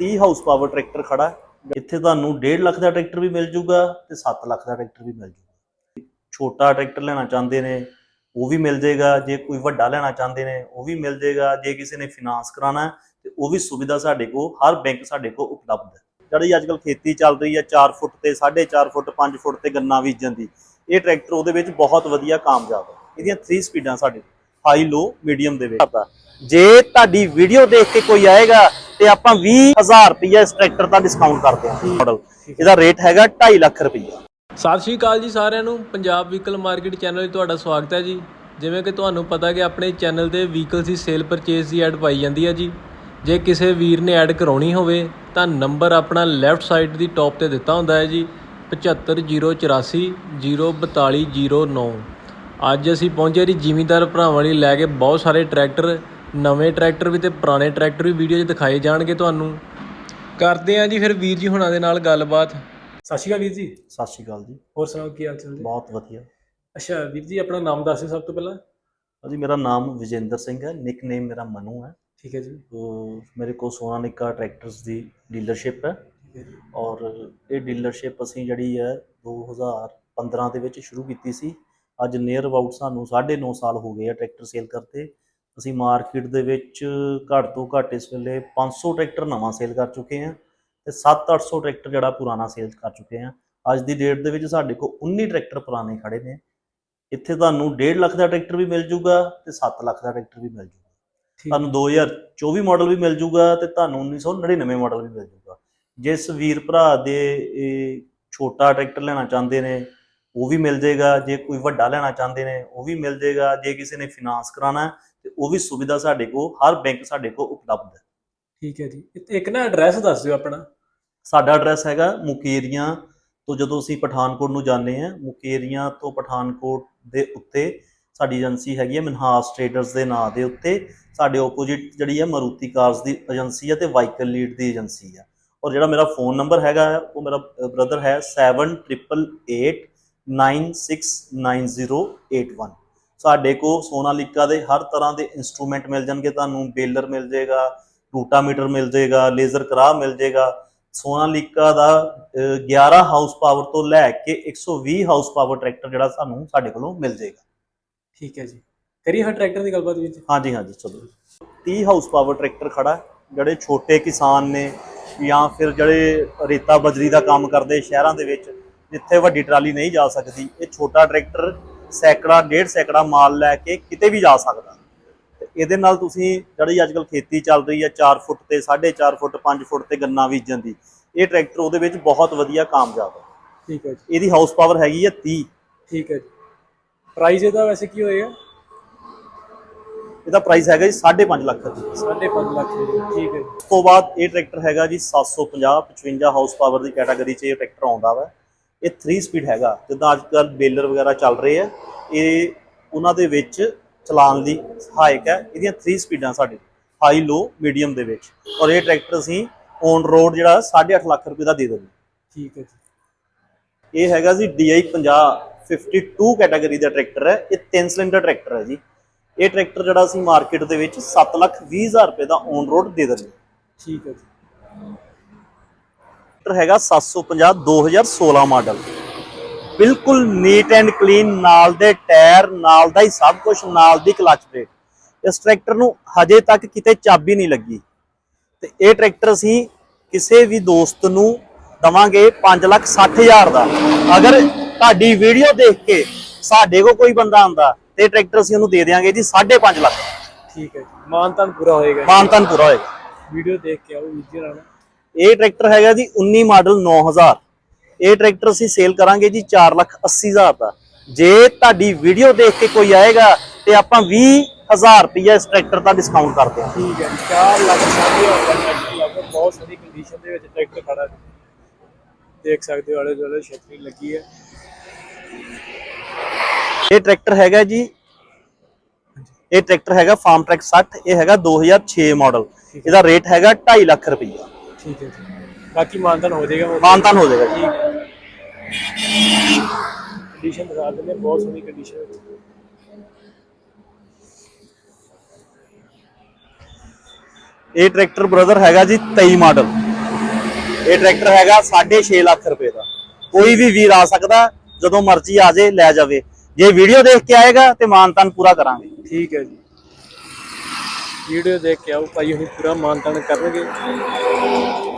30 horse power tractor ਖੜਾ ਹੈ। ਇੱਥੇ ਤੁਹਾਨੂੰ 1.5 ਲੱਖ ਦਾ ਟਰੈਕਟਰ ਵੀ ਮਿਲ ਜੂਗਾ ਤੇ 7 ਲੱਖ ਦਾ ਟਰੈਕਟਰ ਵੀ ਮਿਲ ਜੂਗਾ। ਛੋਟਾ ਟਰੈਕਟਰ ਲੈਣਾ ਚਾਹੁੰਦੇ ਨੇ, ਉਹ ਵੀ ਮਿਲ ਜਾਏਗਾ। ਜੇ ਕੋਈ ਵੱਡਾ ਲੈਣਾ ਚਾਹੁੰਦੇ ਨੇ, ਉਹ ਵੀ ਮਿਲ ਜਾਏਗਾ। ਜੇ ਕਿਸੇ ਨੇ ਫਾਈਨਾਂਸ ਕਰਾਉਣਾ ਤੇ ਉਹ ਵੀ ਸੁਵਿਧਾ ਸਾਡੇ ਕੋਲ, ਹਰ ਬੈਂਕ ਸਾਡੇ ਕੋਲ ਉਪਲਬਧ ਹੈ। ਜਿਹੜੀ ਅੱਜ ਕੱਲ ਖੇਤੀ ਚੱਲ ਰਹੀ ਹੈ 4 ਫੁੱਟ ਤੇ 4.5 ਫੁੱਟ 5 ਫੁੱਟ ਤੇ ਗੰਨਾ ਬੀਜਣ ਦੀ ਇਹ ਟਰੈਕਟਰ ਉਹਦੇ ਵਿੱਚ ਬਹੁਤ ਵਧੀਆ ਕਾਮਯਾਬ ਹੈ। ਇਹਦੀਆਂ 3 ਸਪੀਡਾਂ ਸਾਡੇ ਹਾਈ ਲੋ ਮੀਡੀਅਮ ਦੇ ਵਿੱਚ। ਜੇ ਤੁਹਾਡੀ ਵੀਡੀਓ ਦੇਖ ਕੇ ਕੋਈ ਆਏਗਾ ਤੇ ਆਪਾਂ 20000 ਰੁਪਏ ਇਸ ਟਰੈਕਟਰ ਦਾ ਡਿਸਕਾਊਂਟ ਕਰਦੇ ਹਾਂ। ਮਾਡਲ ਇਹਦਾ ਰੇਟ ਹੈਗਾ 2.5 ਲੱਖ ਰੁਪਏ ਸਤਿ ਸ਼੍ਰੀ ਅਕਾਲ ਜੀ ਸਾਰਿਆਂ ਨੂੰ। ਪੰਜਾਬ ਵਹੀਕਲ ਮਾਰਕੀਟ ਚੈਨਲ 'ਤੇ ਤੁਹਾਡਾ ਸਵਾਗਤ ਹੈ ਜੀ। ਜਿਵੇਂ ਕਿ ਤੁਹਾਨੂੰ ਪਤਾ ਕਿ ਆਪਣੇ ਚੈਨਲ ਤੇ ਵਹੀਕਲਸ ਦੀ ਸੇਲ ਪਰਚੇਸ ਦੀ ਐਡ ਪਾਈ ਜਾਂਦੀ ਹੈ ਜੀ। ਜੇ ਕਿਸੇ ਵੀਰ ਨੇ ਐਡ ਕਰਾਉਣੀ ਹੋਵੇ, ਤਾਂ ਨੰਬਰ ਆਪਣਾ ਲੈਫਟ ਸਾਈਡ ਦੀ ਟੌਪ ਤੇ ਦਿੱਤਾ ਹੁੰਦਾ ਹੈ ਜੀ। 75084 04209 ਅੱਜ ਅਸੀਂ ਪਹੁੰਚੇ ਜੀ ਜ਼ਿਮੀਂਦਾਰ ਭਰਾਵਾਂ ਲਈ ਲੈ ਕੇ ਬਹੁਤ ਸਾਰੇ ਟਰੈਕਟਰ। ਨਵੇਂ ਟਰੈਕਟਰ ਵੀ ਤੇ ਪੁਰਾਣੇ ਟਰੈਕਟਰ ਵੀ ਵੀਡੀਓ 'ਚ ਦਿਖਾਏ ਜਾਣਗੇ ਤੁਹਾਨੂੰ। ਕਰਦੇ ਆਂ ਜੀ ਫਿਰ ਵੀਰ ਜੀ ਹੁਣਾਂ ਦੇ ਨਾਲ ਗੱਲਬਾਤ। ਸਤਿ ਸ਼੍ਰੀ ਅਕਾਲ ਵੀਰ ਜੀ। ਸਤਿ ਸ਼੍ਰੀ ਅਕਾਲ ਜੀ। ਹੋਰ ਸੁਣਾਓ ਕੀ ਹਾਲ ਚਾਲ ਜੀ? ਬਹੁਤ ਵਧੀਆ। ਅੱਛਾ ਵੀਰ ਜੀ ਆਪਣਾ ਨਾਮ ਦੱਸਿਓ ਸਭ ਤੋਂ ਪਹਿਲਾਂ। ਜੀ ਮੇਰਾ ਨਾਮ ਵਿਜੇਂਦਰ ਸਿੰਘ ਹੈ ਨਿਕਨੇਮ ਮੇਰਾ ਮਨੂ ਹੈ। ਠੀਕ ਹੈ ਜੀ। तो ਮੇਰੇ ਕੋਲ ਸੋਨਾਲਿਕਾ ਟਰੈਕਟਰਸ ਦੀ ਡੀਲਰਸ਼ਿਪ ਹੈ। ਠੀਕ ਹੈ ਜੀ। ਔਰ ਇਹ ਡੀਲਰਸ਼ਿਪ ਅਸੀਂ ਜਿਹੜੀ ਹੈ 2015 ਦੇ ਵਿੱਚ ਸ਼ੁਰੂ ਕੀਤੀ ਸੀ। ਅੱਜ ਨੀਅਰ ਅਬਾਊਟ ਸਾਨੂੰ 9.5 ਸਾਲ ਹੋ ਗਏ ਆ ਟਰੈਕਟਰ ਸੇਲ ਕਰਤੇ ਅਸੀਂ ਮਾਰਕੀਟ ਦੇ ਵਿੱਚ ਘੱਟ ਤੋਂ ਘੱਟ ਇਸ ਵੇਲੇ 500 ਟਰੈਕਟਰ ਨਵਾਂ ਸੇਲ ਕਰ ਚੁੱਕੇ ਹਾਂ ਤੇ 7-800 ਟਰੈਕਟਰ ਜਿਹੜਾ ਪੁਰਾਣਾ ਸੇਲ ਕਰ ਚੁੱਕੇ ਹਾਂ। ਅੱਜ ਦੀ ਡੇਟ ਦੇ ਵਿੱਚ ਸਾਡੇ ਕੋਲ 19 ਟਰੈਕਟਰ ਪੁਰਾਣੇ ਖੜੇ ਨੇ। ਇੱਥੇ ਤੁਹਾਨੂੰ 1.5 ਲੱਖ ਦਾ ਟਰੈਕਟਰ ਵੀ ਮਿਲ ਜੂਗਾ ਤੇ 7 ਲੱਖ ਦਾ ਟਰੈਕਟਰ ਵੀ ਮਿਲ ਜੂਗਾ। ਤੁਹਾਨੂੰ 2024 ਮਾਡਲ ਵੀ ਮਿਲ ਜੂਗਾ ਤੇ ਤੁਹਾਨੂੰ 1999 ਮਾਡਲ ਵੀ ਮਿਲ ਜੂਗਾ। ਜਿਸ ਵੀਰ ਭਰਾ ਦੇ ਇਹ ਛੋਟਾ ਟਰੈਕਟਰ ਲੈਣਾ ਚਾਹੁੰਦੇ ਨੇ ਉਹ ਵੀ ਮਿਲ ਜਾਏਗਾ ਜੇ ਕੋਈ ਵੱਡਾ ਲੈਣਾ ਚਾਹੁੰਦੇ ਨੇ ਉਹ ਵੀ ਮਿਲ ਜਾਏਗਾ ਜੇ ਕਿਸੇ ਨੇ ਫਾਈਨਾਂਸ ਕਰਾਉਣਾ ਹੈ, ਤੇ ਉਹ ਵੀ ਸੁਵਿਧਾ ਸਾਡੇ ਕੋਲ ਹਰ ਬੈਂਕ ਸਾਡੇ ਕੋਲ ਉਪਲਬਧ ਹੈ। ਠੀਕ ਹੈ ਜੀ। ਇੱਕ- ਨਾ ਐਡਰੈਸ ਦੱਸ ਦਿਓ ਆਪਣਾ। ਸਾਡਾ ਐਡਰੈਸ ਹੈਗਾ ਮੁਕੇਰੀਆਂ ਤੋਂ ਜਦੋਂ ਅਸੀਂ ਪਠਾਨਕੋਟ ਨੂੰ ਜਾਂਦੇ ਹਾਂ ਮੁਕੇਰੀਆਂ ਤੋਂ ਪਠਾਨਕੋਟ ਦੇ ਉੱਤੇ ਸਾਡੀ ਏਜੰਸੀ ਹੈਗੀ ਹੈ ਮਨਹਾਸ ਟ੍ਰੇਡਰਸ ਦੇ ਨਾਂ ਦੇ ਉੱਤੇ। ਸਾਡੇ ਆਪੋਜੀਟ ਜਿਹੜੀ ਹੈ ਮਰੂਤੀ ਕਾਰਸ ਦੀ ਏਜੰਸੀ ਹੈ ਤੇ ਵਾਈਕਲ ਲੀਡ ਦੀ ਏਜੰਸੀ ਹੈ। ਔਰ ਜਿਹੜਾ ਮੇਰਾ ਫੋਨ ਨੰਬਰ ਹੈਗਾ ਉਹ ਮੇਰਾ ਬ੍ਰਦਰ ਹੈ 7888969081 ਸਾਡੇ ਕੋਲ ਸੋਨਾਲੀਕਾ ਦੇ ਹਰ ਤਰ੍ਹਾਂ ਦੇ ਇਨਸਟਰੂਮੈਂਟ ਮਿਲ ਜਾਣਗੇ ਤੁਹਾਨੂੰ ਬੇਲਰ ਮਿਲ ਜਾਏਗਾ ਰੂਟਾਮੀਟਰ ਮਿਲ ਜਾਏਗਾ ਲੇਜ਼ਰ ਕਰਾ ਮਿਲ ਜਾਏਗਾ। ਸੋਨਾਲੀਕਾ ਦਾ ਅਹ, 11 ਹਾਊਸ ਪਾਵਰ ਤੋਂ ਲੈ ਕੇ 120 ਹਾਊਸ ਪਾਵਰ ਟਰੈਕਟਰ ਜਿਹੜਾ ਸਾਨੂੰ ਸਾਡੇ ਕੋਲੋਂ ਮਿਲ ਜਾਏਗਾ। ਠੀਕ ਹੈ ਜੀ। ਕਰੀਏ ਹਾਂ ਟਰੈਕਟਰ ਦੀ ਗੱਲਬਾਤ ਜੀ? ਹਾਂਜੀ ਹਾਂਜੀ ਚਲੋ। 30 ਹਾਊਸ ਪਾਵਰ ਟਰੈਕਟਰ ਖੜਾ। ਜਿਹੜੇ ਛੋਟੇ ਕਿਸਾਨ ਨੇ ਜਾਂ ਫਿਰ ਜਿਹੜੇ ਰੇਤਾ ਬਜਰੀ ਦਾ ਕੰਮ ਕਰਦੇ ਸ਼ਹਿਰਾਂ ਦੇ ਵਿੱਚ ਜਿੱਥੇ ਵੱਡੀ ਟਰਾਲੀ ਨਹੀਂ ਜਾ ਸਕਦੀ ਇਹ ਛੋਟਾ ਟਰੈਕਟਰ ਸੈਕੜਾ ਡੇਢ ਸੈਕੜਾ ਮਾਲ ਲੈ ਕੇ ਕਿਤੇ ਵੀ ਜਾ ਸਕਦਾ। ਤੇ ਇਹਦੇ ਨਾਲ ਤੁਸੀਂ ਜਿਹੜੀ ਅੱਜ ਕੱਲ ਖੇਤੀ ਚੱਲ ਰਹੀ ਹੈ 4 ਫੁੱਟ ਤੇ 4.5 ਫੁੱਟ 5 ਫੁੱਟ ਤੇ ਗੰਨਾ ਬੀਜਣ ਦੀ ਇਹ ਟਰੈਕਟਰ ਉਹਦੇ ਵਿੱਚ ਬਹੁਤ ਵਧੀਆ ਕਾਮਯਾਬ ਹੈ। ਠੀਕ ਹੈ ਜੀ। ਇਹਦੀ ਹਾਊਸ ਪਾਵਰ ਹੈਗੀ ਹੈ 30 ਠੀਕ ਹੈ ਜੀ। ਪ੍ਰਾਈਸ ਇਹਦਾ ਵੈਸੇ ਕੀ ਹੋਏਗਾ? ਇਹਦਾ ਪ੍ਰਾਈਸ ਹੈਗਾ ਜੀ 5.5 ਲੱਖ ਰੁਪਏ 5.5 ਲੱਖ ਠੀਕ ਹੈ ਉਸ ਤੋਂ ਬਾਅਦ ਇਹ ਟਰੈਕਟਰ ਹੈਗਾ ਜੀ 750 55 ਹਾਊਸ ਪਾਵਰ ਦੀ ਕੈਟਾਗਰੀ 'ਚ ਇਹ ਟਰੈਕਟਰ ਆਉਂਦਾ ਵਾ। ਇਹ 3 ਸਪੀਡ ਹੈਗਾ ਜਿੱਦਾਂ ਅੱਜ ਕੱਲ ਬੇਲਰ ਵਗੈਰਾ ਚੱਲ ਰਹੇ ਆ। ਇਹ ਉਹਨਾਂ ਦੇ ਵਿੱਚ ਚਲਾਉਣ ਦੀ ਸਹਾਇਕ ਹੈ। ਇਹਦੀਆਂ 3 ਸਪੀਡਾਂ ਸਾਡੇ। ਹਾਈ ਲੋ ਮੀਡੀਅਮ ਦੇ ਵਿੱਚ। ਔਰ ਇਹ ਟਰੈਕਟਰ ਅਸੀਂ ਔਨ ਰੋਡ ਜਿਹੜਾ 8.5 ਲੱਖ ਰੁਪਏ ਦਾ ਦੇ ਦਿੰਦੇ ਠੀਕ ਹੈ ਜੀ। ਇਹ ਹੈਗਾ ਜੀ DI 50 52 ਕੈਟਾਗਰੀ ਦਾ ਟਰੈਕਟਰ ਹੈ। ਇਹ 3 ਸਿਲੰਡਰ ਟਰੈਕਟਰ ਹੈ ਜੀ। ਇਹ ਟਰੈਕਟਰ ਜਿਹੜਾ ਅਸੀਂ ਮਾਰਕੀਟ ਦੇ ਵਿੱਚ 7 ਲੱਖ 20 ਹਜ਼ਾਰ ਰੁਪਏ ਦਾ ਔਨ ਰੋਡ ਦੇ ਦਿੰਦੇ ਠੀਕ ਹੈ ਜੀ। ਟਰੈਕਟਰ ਹੈਗਾ 750 2016 ਮਾਡਲ। ਬਿਲਕੁਲ ਨੀਟ ਐਂਡ ਕਲੀਨ ਨਾਲ ਦੇ ਟਾਇਰ ਨਾਲ ਦਾ ਹੀ ਸਭ ਕੁਝ ਨਾਲ ਦੀ ਕਲਚ ਪਲੇਟ ਇਸ ਟਰੈਕਟਰ ਨੂੰ ਹਜੇ ਤੱਕ ਕਿਤੇ ਚਾਬੀ ਨਹੀਂ ਲੱਗੀ। ਤੇ ਇਹ ਟਰੈਕਟਰ ਅਸੀਂ ਕਿਸੇ ਵੀ ਦੋਸਤ ਨੂੰ ਦਵਾਂਗੇ 560000 ਦਾ। ਅਗਰ ਤੁਹਾਡੀ ਵੀਡੀਓ ਦੇਖ ਕੇ ਸਾਡੇ ਕੋਲ ਕੋਈ ਬੰਦਾ ਆਂਦਾ ਤੇ ਟਰੈਕਟਰ ਅਸੀਂ ਉਹਨੂੰ ਦੇ ਦੇਵਾਂਗੇ ਜੀ 5.5 ਲੱਖ। ਠੀਕ ਹੈ ਜੀ। ਮਾਨਤਾਨ ਪੂਰਾ ਹੋਏਗਾ ਮਾਨਤਨ ਪੂਰਾ ਹੋਏਗਾ। ਵੀਡੀਓ ਦੇਖ ਕੇ ਆਓ ਵੀਰ ਜੀ ਨਾਲ ਇਹ ਟਰੈਕਟਰ ਹੈਗਾ ਜੀ 19 ਮਾਡਲ 9000 ਇਹ ਟਰੈਕਟਰ ਅਸੀਂ ਸੇਲ ਕਰਾਂਗੇ ਜੀ 4 ਲੱਖ 80 ਹਜ਼ਾਰ ਦਾ। ਜੇ ਤੁਹਾਡੀ ਵੀਡੀਓ ਦੇਖ ਕੇ ਕੋਈ ਆਏਗਾ ਤੇ ਆਪਾਂ 20000 ਰੁਪਏ ਇਸ ਟਰੈਕਟਰ ਦਾ ਡਿਸਕਾਊਂਟ ਕਰਦੇ ਹਾਂ ਠੀਕ ਹੈ ਜੀ 4 ਲੱਖ ਸਾਢੇ ਹਜ਼ਾਰ ਦਾ ਟਰੈਕਟਰ ਲੱਗਾ ਬਹੁਤ ਸਾਰੀ ਕੰਡੀਸ਼ਨ ਦੇ ਵਿੱਚ ਟਰੈਕਟਰ ਖੜਾ ਹੈ ਦੇਖ ਸਕਦੇ ਹੋ ਆਲੇ ਦੁਆਲੇ ਛਤਰੀ ਲੱਗੀ ਹੈ। ਇਹ ਟਰੈਕਟਰ ਹੈਗਾ ਜੀ ਇਹ ਟਰੈਕਟਰ ਹੈਗਾ ਫਾਰਮ ਟਰੈਕ 60 ਇਹ ਹੈਗਾ 2006 ਮਾਡਲ। ਇਹਦਾ ਰੇਟ ਹੈਗਾ 2.5 ਲੱਖ ਰੁਪਏ ਠੀਕ ਹੈ ਜੀ। ਬਾਕੀ ਮਾਨਤਾਨ ਹੋ ਜਾਏਗਾ ਮਾਨਤਾਨ ਹੋ ਜਾਏਗਾ ਜੀ। ਕੰਡੀਸ਼ਨ ਦਿਖਾ ਦਿੰਦੇ ਹਾਂ, ਬਹੁਤ ਸੋਹਣੀ ਕੰਡੀਸ਼ਨ ਹੈ। ਇਹ ਟਰੈਕਟਰ ਬ੍ਰਦਰ ਹੈਗਾ ਜੀ 23 ਮਾਡਲ ਇਹ ਟਰੈਕਟਰ ਹੈਗਾ 6.5 ਲੱਖ ਰੁਪਏ ਦਾ। ਕੋਈ ਵੀ ਵੀਰ ਆ ਸਕਦਾ ਜਦੋਂ ਮਰਜ਼ੀ ਆ ਜੇ ਲੈ ਜਾਵੇ। ਜੇ ਵੀਡੀਓ ਦੇਖ ਕੇ ਆਏਗਾ ਤੇ ਮਾਨਤਾਨ ਪੂਰਾ ਕਰਾਂਗੇ। ਠੀਕ ਹੈ ਜੀ। ਵੀਡੀਓ ਦੇਖ ਕੇ ਆਓ ਭਾਈ ਹੁਣੀ ਪੂਰਾ ਮਾਨਤਾਨ ਕਰਨਗੇ।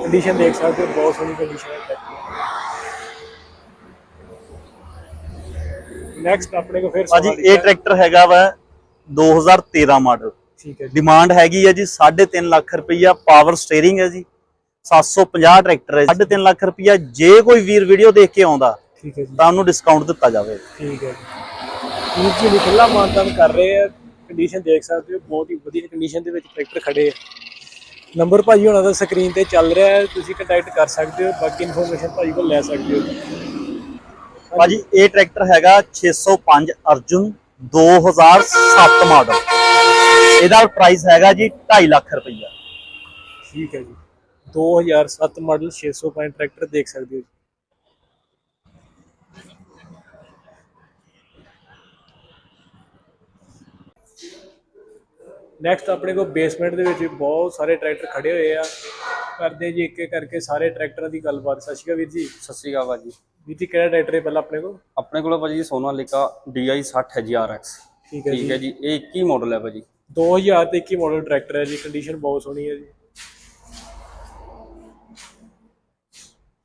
ਕੰਡੀਸ਼ਨ ਦੇਖ ਸਕਦੇ ਹੋ ਬਹੁਤ ਸੋਹਣੀ ਕੰਡੀਸ਼ਨ ਹੈ। ਟਰੈਕਟਰ ਨੈਕਸਟ ਆਪਣੇ ਕੋ ਫਿਰ ਭਾਜੀ ਇਹ ਟਰੈਕਟਰ ਹੈਗਾ ਵਾ 2013 ਮਾਡਲ। ਠੀਕ ਹੈ ਡਿਮਾਂਡ ਹੈਗੀ ਹੈ ਜੀ 3.5 ਲੱਖ ਰੁਪਈਆ ਪਾਵਰ ਸਟੀਅਰਿੰਗ ਹੈ ਜੀ 750 ਟਰੈਕਟਰ ਹੈ 3.5 ਲੱਖ ਰੁਪਈਆ ਜੇ ਕੋਈ ਵੀਰ ਵੀਡੀਓ ਦੇਖ ਕੇ ਆਉਂਦਾ ਠੀਕ ਹੈ ਜੀ। ਤਾਂ ਉਹਨੂੰ ਡਿਸਕਾਊਂਟ ਦਿੱਤਾ ਜਾਵੇ। ਠੀਕ ਹੈ ਜੀ। ਜੀ ਨੂੰ ਖੁੱਲਾ ਮਾਨਤਾਨ ਕਰ ਰਹੇ ਆ ਕੰਡੀਸ਼ਨ ਦੇਖ ਸਕਦੇ ਹੋ ਬਹੁਤ ਹੀ ਵਧੀਆ ਕੰਡੀਸ਼ਨ ਦੇ ਵਿੱਚ ਟਰੈਕਟਰ ਖੜੇ ਆ ਨੰਬਰ ਭਾਜੀ ਹੋਣਾ ਦਾ ਸਕਰੀਨ ਤੇ ਚੱਲ ਰਿਹਾ ਹੈ ਤੁਸੀਂ ਕੰਟੈਕਟ ਕਰ ਸਕਦੇ ਹੋ ਬਾਕੀ ਇਨਫੋਰਮੇਸ਼ਨ ਭਾਜੀ ਕੋਲ ਲੈ ਸਕਦੇ ਹੋ। ਭਾਜੀ ਇਹ ਟਰੈਕਟਰ ਹੈਗਾ 605 ਅਰਜੁਨ 2007 ਮਾਡਲ ਇਹਦਾ ਪ੍ਰਾਈਸ ਹੈਗਾ ਜੀ 2.5 ਲੱਖ ਰੁਪਈਆ। ਠੀਕ ਹੈ ਜੀ। 2007 ਮਾਡਲ 605 ਟਰੈਕਟਰ ਦੇਖ ਸਕਦੇ ਹੋ ਨੈਕਸਟ ਆਪਣੇ ਕੋਲ ਬੇਸਮੈਂਟ ਦੇ ਵਿੱਚ ਵੀ ਬਹੁਤ ਸਾਰੇ ਟਰੈਕਟਰ ਖੜੇ ਹੋਏ ਆ। ਕਰਦੇ ਜੀ ਇੱਕ ਇੱਕ ਕਰਕੇ ਸਾਰੇ ਟਰੈਕਟਰਾਂ ਦੀ ਗੱਲਬਾਤ। ਸਤਿ ਸ਼੍ਰੀ ਅਕਾਲ ਵੀਰ ਜੀ। ਸਤਿ ਸ਼੍ਰੀ ਅਕਾਲ ਭਾਜੀ। ਵੀਰ ਜੀ ਕਿਹੜਾ ਟਰੈਕਟਰ ਹੈ ਪਹਿਲਾਂ ਆਪਣੇ ਕੋਲ? ਆਪਣੇ ਕੋਲ ਭਾਜੀ ਸੋਨਾਲੀਕਾ DI 60 ਹੈ ਜੀ RX ਠੀਕ ਹੈ ਠੀਕ ਜੀ ਹੈ ਜੀ। ਇਹ 21 ਮਾਡਲ ਹੈ ਭਾਜੀ। 2000 ਤੇ 21 ਮਾਡਲ ਟਰੈਕਟਰ ਹੈ ਜੀ। ਕੰਡੀਸ਼ਨ ਬਹੁਤ ਸੋਹਣੀ ਹੈ ਜੀ।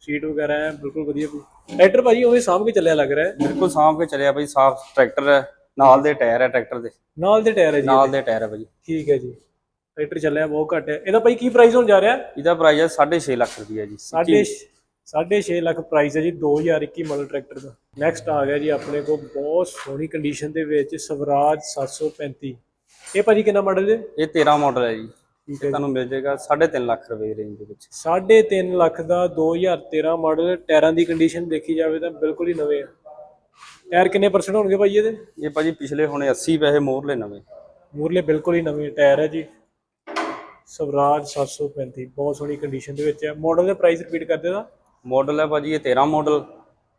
ਸੀਟ ਵਗੈਰਾ ਹੈ ਬਿਲਕੁਲ ਵਧੀਆ ਵੀ ਟਰੈਕਟਰ ਭਾਜੀ ਉਵੇਂ ਸਾਂਭ ਕੇ ਚੱਲਿਆ ਲੱਗ ਰਿਹਾ ਹੈ? ਬਿਲਕੁਲ ਸਾਂਭ ਕੇ ਚੱਲਿਆ ਭਾਜੀ ਸਾਫ਼ ਟਰੈਕਟਰ ਹੈ। ਨਾਲ ਦੇ ਟਾਇਰ ਹੈ ਟਰੈਕਟਰ ਦੇ। ਨਾਲ ਦੇ ਟਾਇਰ ਹੈ ਜੀ ਨਾਲ ਦੇ ਟਾਇਰ ਹੈ ਭਾਜੀ। ਠੀਕ ਹੈ ਜੀ। ਟਰੈਕਟਰ ਚੱਲਿਆ ਬਹੁਤ ਘੱਟ ਹੈ। ਇਹਦਾ ਭਾਈ ਕੀ ਪ੍ਰਾਈਸ ਹੋਣ ਜਾ ਰਿਹਾ? ਇਹਦਾ ਪ੍ਰਾਈਸ ਹੈ 6.5 ਲੱਖ ਰੁਪਈਆ ਜੀ ਸਾਢੇ ਸਾਢੇ 6 ਲੱਖ ਪ੍ਰਾਈਸ ਹੈ ਜੀ 2021 ਮਾਡਲ ਟਰੈਕਟਰ ਦਾ। ਨੈਕਸਟ ਆ ਗਿਆ ਜੀ ਆਪਣੇ ਕੋਲ ਬਹੁਤ ਸੋਹਣੀ ਕੰਡੀਸ਼ਨ ਦੇ ਵਿੱਚ ਸਵਰਾਜ 735 ਇਹ ਭਾਜੀ ਕਿੰਨਾ ਮਾਡਲ ਹੈ? ਇਹ 13 ਮਾਡਲ ਹੈ ਜੀ। ਠੀਕ ਹੈ ਤੁਹਾਨੂੰ ਮਿਲ ਜਾਏਗਾ 3.5 ਲੱਖ ਰੁਪਏ ਰੇਂਜ ਦੇ ਵਿੱਚ। ਸਾਢੇ 3 ਲੱਖ ਦਾ 2013 ਮਾਡਲ ਟਾਇਰਾਂ ਦੀ ਕੰਡੀਸ਼ਨ ਦੇਖੀ ਜਾਵੇ ਤਾਂ ਬਿਲਕੁਲ ਹੀ ਨਵੇਂ ਆ। ਟਾਇਰ ਕਿੰਨੇ ਪਰਸੈਂਟ ਹੋਣਗੇ ਭਾਈ ਇਹਦੇ? ਇਹ ਭਾਜੀ ਪਿਛਲੇ ਹੁਣੇ 80 ਪੈਸੇ ਮੋਰਲੇ ਨਵੇਂ। ਮੂਰਲੇ ਬਿਲਕੁਲ ਹੀ ਨਵੇਂ ਟਾਇਰ ਹੈ ਜੀ। ਸਵਰਾਜ 735 ਬਹੁਤ ਸੋਹਣੀ ਕੰਡੀਸ਼ਨ ਦੇ ਵਿੱਚ ਹੈ ਮਾਡਲ ਦਾ ਪ੍ਰਾਈਸ ਰਿਪੀਟ ਕਰ ਦੇਦਾ ਮਾਡਲ ਹੈ ਭਾਜੀ ਇਹ 13 ਮਾਡਲ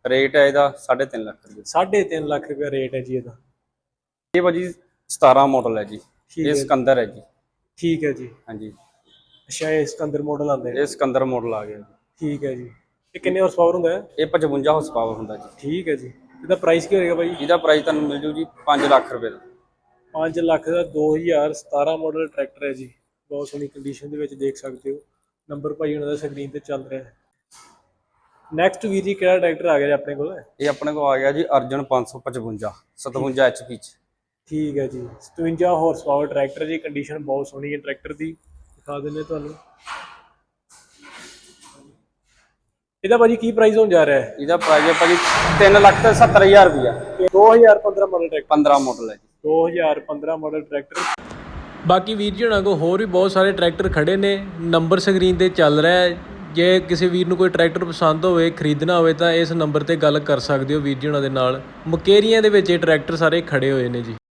ਰੇਟ ਹੈ ਇਹਦਾ 3.5 ਲੱਖ ਰੁਪਏ। ਸਾਢੇ 3 ਲੱਖ ਰੁਪਏ ਰੇਟ ਹੈ ਜੀ ਇਹਦਾ। ਇਹ ਭਾਜੀ 17 ਮਾਡਲ ਹੈ ਜੀ। ਠੀਕ ਇਹ ਹੈ। ਸਿਕੰਦਰ ਹੈ ਜੀ। ਠੀਕ ਹੈ ਜੀ। ਹਾਂਜੀ। ਅੱਛਾ ਇਹ ਸਿਕੰਦਰ ਮਾਡਲ ਆਉਂਦੇ ਨੇ। ਇਹ ਸਿਕੰਦਰ ਮਾਡਲ ਆ ਗਿਆ ਜੀ। ਠੀਕ ਹੈ ਜੀ। ਇਹ ਕਿੰਨੇ ਹਾਰਸ ਪਾਵਰ ਹੁੰਦਾ? ਹੈ ਇਹ 55 ਹਾਰਸ ਪਾਵਰ ਹੁੰਦਾ ਜੀ। ਠੀਕ ਹੈ ਜੀ। ਇਹਦਾ ਪ੍ਰਾਈਸ ਕੀ ਹੋਏਗਾ ਭਾਈ ਇਹਦਾ ਪ੍ਰਾਈਸ ਤੁਹਾਨੂੰ ਮਿਲ ਜੂ ਜੀ 5 ਲੱਖ ਰੁਪਏ ਦਾ। 5 ਲੱਖ ਦਾ 2017 ਮਾਡਲ ਟਰੈਕਟਰ ਹੈ ਜੀ। ਬਹੁਤ ਸੋਹਣੀ ਕੰਡੀਸ਼ਨ ਦੇ ਵਿੱਚ ਦੇਖ ਸਕਦੇ ਹੋ। ਨੰਬਰ ਭਾਈ ਉਹਨਾਂ ਦਾ ਸਕਰੀਨ ਤੇ ਚੱਲ ਰਿਹਾ ਹੈ। ਨੈਕਸਟ ਵੀਰ ਜੀ ਕਿਹੜਾ ਟਰੈਕਟਰ ਆ ਗਿਆ ਜੀ ਆਪਣੇ ਕੋਲ? ਇਹ ਆਪਣੇ ਕੋਲ ਆ ਗਿਆ ਜੀ ਅਰਜਨ 555 57 HP ਚ। ਠੀਕ ਹੈ ਜੀ। 57 ਹਾਰਸ ਪਾਵਰ ਟਰੈਕਟਰ ਜੀ। ਕੰਡੀਸ਼ਨ ਬਹੁਤ ਸੋਹਣੀ ਹੈ ਟਰੈਕਟਰ ਦੀ। ਦਿਖਾ ਦਿੰਦੇ ਤੁਹਾਨੂੰ। ਇਹਦਾ ਭਾਜੀ ਕੀ ਪ੍ਰਾਈਸ ਹੋਣ ਜਾ ਰਿਹਾ ਹੈ? ਇਹਦਾ ਪ੍ਰਾਈਸ ਹੈ ਭਾਜੀ 3 ਲੱਖ ਤੇ 70000 ਰੁਪਇਆ। 2015 ਮਾਡਲ ਟਰੈਕਟਰ 15 ਮਾਡਲ ਹੈ ਜੀ। 2015 ਮਾਡਲ ਟਰੈਕਟਰ ਬਾਕੀ ਵੀਰ ਜੀ ਹੁਣਾਂ ਕੋਲ ਹੋਰ ਵੀ ਬਹੁਤ ਸਾਰੇ ਟਰੈਕਟਰ ਖੜੇ ਨੇ ਨੰਬਰ ਸਕਰੀਨ ਤੇ ਚੱਲ ਰਿਹਾ ਹੈ। ਜੇ ਕਿਸੇ ਵੀਰ ਨੂੰ ਕੋਈ ਟਰੈਕਟਰ ਪਸੰਦ ਹੋਵੇ ਖਰੀਦਣਾ ਹੋਵੇ ਤਾਂ ਇਸ ਨੰਬਰ ਤੇ ਗੱਲ ਕਰ ਸਕਦੇ ਹੋ ਵੀਰ ਜੀ ਹੁਣਾਂ ਦੇ ਨਾਲ। ਮੁਕੇਰੀਆਂ ਦੇ ਵਿੱਚ ਇਹ ਟਰੈਕਟਰ ਸਾਰੇ ਖੜੇ ਹੋਏ ਨੇ ਜੀ।